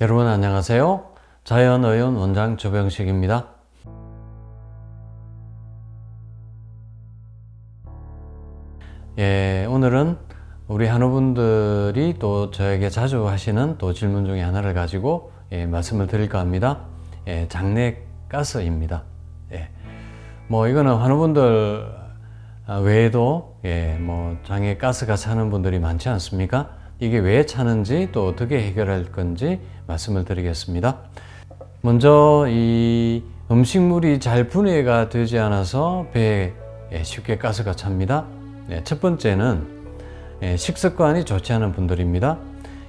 여러분 안녕하세요. 자연의원 원장 조병식입니다. 예, 오늘은 우리 한우분들이 또 저에게 자주 하시는 또 질문 중에 하나를 가지고 예, 말씀을 드릴까 합니다. 예, 장내 가스입니다. 예, 뭐 이거는 한우분들 아, 외에도 예, 뭐 장에 가스가 차는 분들이 많지 않습니까? 이게 왜 차는지 또 어떻게 해결할 건지 말씀을 드리겠습니다. 먼저 이 음식물이 잘 분해가 되지 않아서 배에 예, 쉽게 가스가 찹니다. 네, 첫 번째는 예, 식습관이 좋지 않은 분들입니다.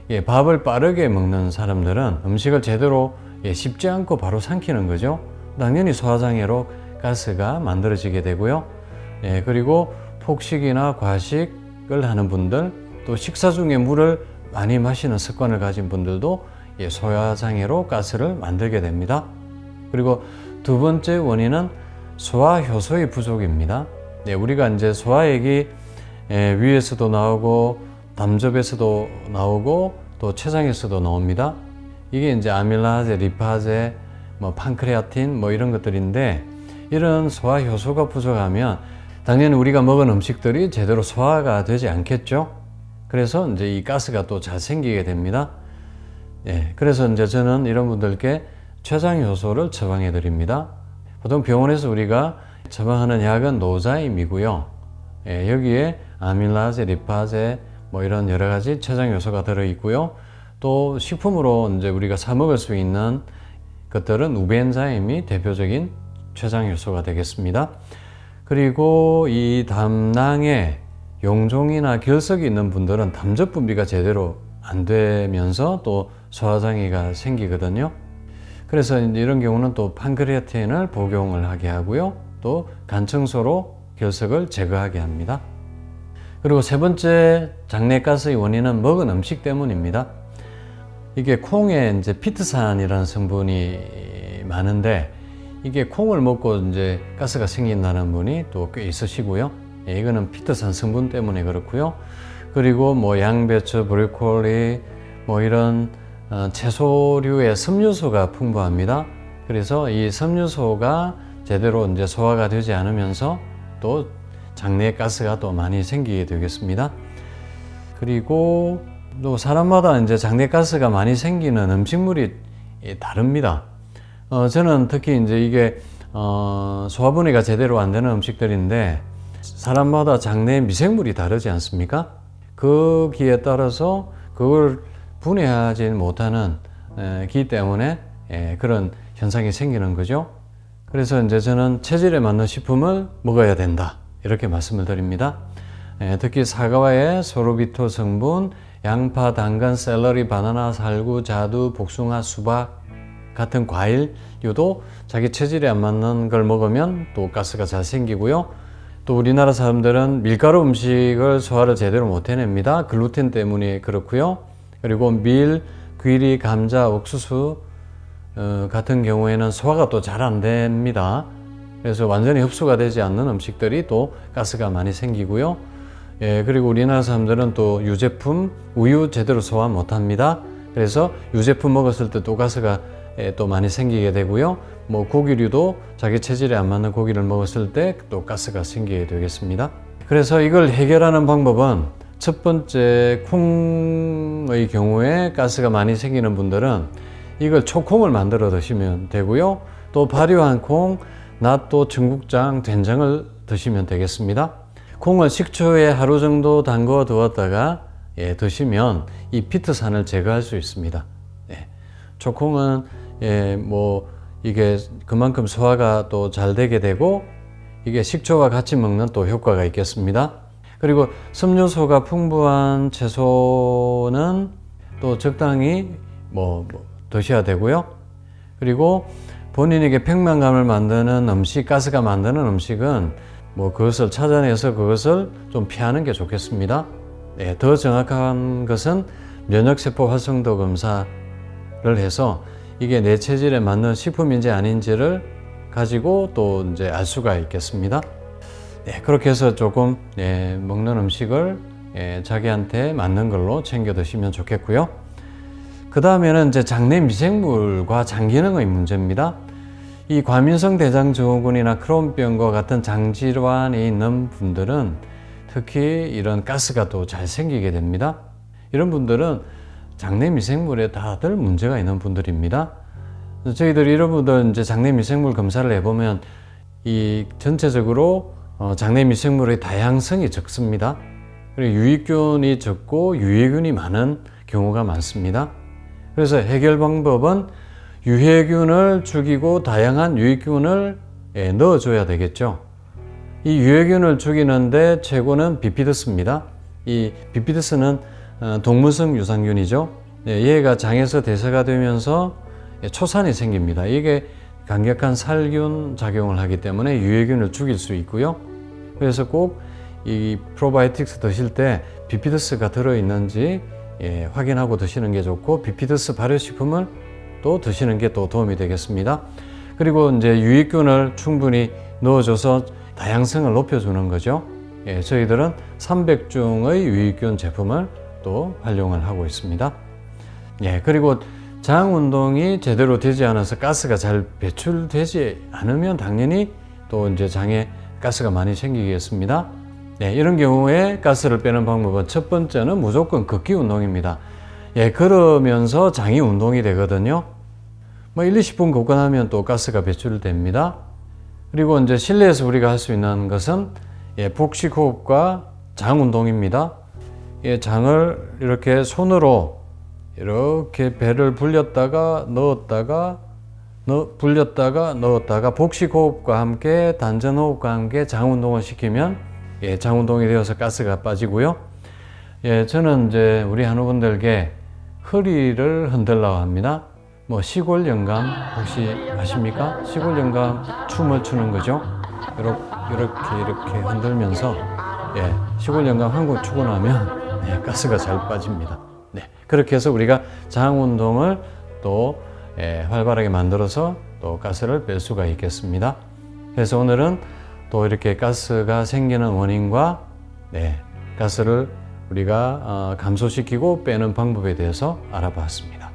예, 밥을 빠르게 먹는 사람들은 음식을 제대로 예, 씹지 않고 바로 삼키는 거죠. 당연히 소화장애로 가스가 만들어지게 되고요. 예, 그리고 폭식이나 과식을 하는 분들, 또 식사 중에 물을 많이 마시는 습관을 가진 분들도 예, 소화장애로 가스를 만들게 됩니다. 그리고 두 번째 원인은 소화 효소의 부족입니다. 예, 우리가 이제 소화액이 예, 위에서도 나오고 담즙에서도 나오고 또 췌장에서도 나옵니다. 이게 이제 아밀라제, 리파제, 뭐 판크레아틴 뭐 이런 것들인데 이런 소화 효소가 부족하면 당연히 우리가 먹은 음식들이 제대로 소화가 되지 않겠죠. 그래서 이제 이 가스가 또 잘 생기게 됩니다. 예, 그래서 이제 저는 이런 분들께 췌장 효소를 처방해 드립니다. 보통 병원에서 우리가 처방하는 약은 노자임이고요. 예, 여기에 아밀라제, 리파제 뭐 이런 여러 가지 췌장 요소가 들어 있고요. 또 식품으로 이제 우리가 사 먹을 수 있는 것들은 우벤자임이 대표적인 췌장 요소가 되겠습니다. 그리고 이 담낭에 용종이나 결석이 있는 분들은 담즙 분비가 제대로 안 되면서 또 소화장애가 생기거든요. 그래서 이런 경우는 또 판크레아틴을 복용을 하게 하고요. 또 간청소로 결석을 제거하게 합니다. 그리고 세 번째 장내가스의 원인은 먹은 음식 때문입니다. 이게 콩에 이제 피트산이라는 성분이 많은데 이게 콩을 먹고 이제 가스가 생긴다는 분이 또 꽤 있으시고요. 예, 이거는 피트산 성분 때문에 그렇고요. 그리고 뭐 양배추, 브로콜리 뭐 이런 어, 채소류의 섬유소가 풍부합니다. 그래서 이 섬유소가 제대로 이제 소화가 되지 않으면서 또 장내에 가스가 또 많이 생기게 되겠습니다. 그리고 또 사람마다 이제 장내 가스가 많이 생기는 음식물이 다릅니다. 어, 저는 특히 이제 이게 어, 소화분해가 제대로 안 되는 음식들인데 사람마다 장내 미생물이 다르지 않습니까? 거기에 따라서 그걸 분해하지 못하는 에, 기 때문에 에, 그런 현상이 생기는 거죠. 그래서 이제 저는 체질에 맞는 식품을 먹어야 된다. 이렇게 말씀을 드립니다. 에, 특히 사과의 소르비토 성분, 양파, 당근, 샐러리, 바나나, 살구, 자두, 복숭아, 수박 같은 과일류도 자기 체질에 안 맞는 걸 먹으면 또 가스가 잘 생기고요. 또 우리나라 사람들은 밀가루 음식을 소화를 제대로 못 해냅니다. 글루텐 때문에 그렇고요. 그리고 밀, 귀리, 감자, 옥수수 어, 같은 경우에는 소화가 또 잘 안 됩니다. 그래서 완전히 흡수가 되지 않는 음식들이 또 가스가 많이 생기고요. 예, 그리고 우리나라 사람들은 또 유제품, 우유 제대로 소화 못 합니다. 그래서 유제품 먹었을 때 또 가스가 예, 또 많이 생기게 되고요. 뭐 고기류도 자기 체질에 안 맞는 고기를 먹었을 때 또 가스가 생기게 되겠습니다. 그래서 이걸 해결하는 방법은 첫 번째 콩의 경우에 가스가 많이 생기는 분들은 이걸 초콩을 만들어 드시면 되고요. 또 발효한 콩, 낫또 청국장, 된장을 드시면 되겠습니다. 콩을 식초에 하루 정도 담궈 두었다가 예, 드시면 이 피트산을 제거할 수 있습니다. 예, 초콩은 예, 뭐 이게 그만큼 소화가 또 잘 되게 되고 이게 식초와 같이 먹는 또 효과가 있겠습니다. 그리고 섬유소가 풍부한 채소는 또 적당히 뭐, 뭐 드셔야 되고요. 그리고 본인에게 평만감을 만드는 음식, 가스가 만드는 음식은 뭐 그것을 찾아내서 그것을 좀 피하는 게 좋겠습니다. 네, 더 정확한 것은 면역세포 활성도 검사를 해서 이게 내 체질에 맞는 식품인지 아닌지를 가지고 또 이제 알 수가 있겠습니다. 네, 그렇게 해서 조금 네, 먹는 음식을 예, 자기한테 맞는 걸로 챙겨 드시면 좋겠고요. 그 다음에는 이제 장내 미생물과 장 기능의 문제입니다. 이 과민성 대장 증후군이나 크론병과 같은 장 질환이 있는 분들은 특히 이런 가스가 또 잘 생기게 됩니다. 이런 분들은 장내 미생물에 다들 문제가 있는 분들입니다. 저희들이 이런 분들 이제 장내 미생물 검사를 해보면 이 전체적으로 어, 장내 미생물의 다양성이 적습니다. 그리고 유익균이 적고 유해균이 많은 경우가 많습니다. 그래서 해결 방법은 유해균을 죽이고 다양한 유익균을 예, 넣어줘야 되겠죠. 이 유해균을 죽이는데 최고는 비피더스입니다. 이 비피더스는 어, 동물성 유산균이죠. 예, 얘가 장에서 대사가 되면서 예, 초산이 생깁니다. 이게 강력한 살균 작용을 하기 때문에 유해균을 죽일 수 있고요. 그래서 꼭 이 프로바이오틱스 드실 때 비피더스가 들어있는지 예, 확인하고 드시는 게 좋고 비피더스 발효식품을 또 드시는 게 또 도움이 되겠습니다. 그리고 이제 유익균을 충분히 넣어줘서 다양성을 높여주는 거죠. 예, 저희들은 300종의 유익균 제품을 또 활용을 하고 있습니다. 예, 그리고 장 운동이 제대로 되지 않아서 가스가 잘 배출되지 않으면 당연히 또 이제 장에 가스가 많이 생기겠습니다. 네, 이런 경우에 가스를 빼는 방법은 첫 번째는 무조건 걷기 운동입니다. 예, 걸으면서 장이 운동이 되거든요. 뭐 1, 20분 걷고 나면 또 가스가 배출됩니다. 그리고 이제 실내에서 우리가 할 수 있는 것은 예, 복식 호흡과 장 운동입니다. 예, 장을 이렇게 손으로 이렇게 배를 불렸다가 넣었다가 넣, 불렸다가 넣었다가 복식 호흡과 함께 단전 호흡과 함께 장 운동을 시키면 예, 장 운동이 되어서 가스가 빠지고요. 예, 저는 이제 우리 한우분들께 허리를 흔들라고 합니다. 뭐 시골 영감 혹시 아십니까? 시골 영감 춤을 추는 거죠. 이렇게 이렇게 이렇게 흔들면서 예, 시골 영감 한곡 추고 나면 예, 가스가 잘 빠집니다. 네, 그렇게 해서 우리가 장 운동을 또 예, 활발하게 만들어서 또 가스를 뺄 수가 있겠습니다. 그래서 오늘은 또 이렇게 가스가 생기는 원인과 네, 가스를 우리가 어, 감소시키고 빼는 방법에 대해서 알아봤습니다.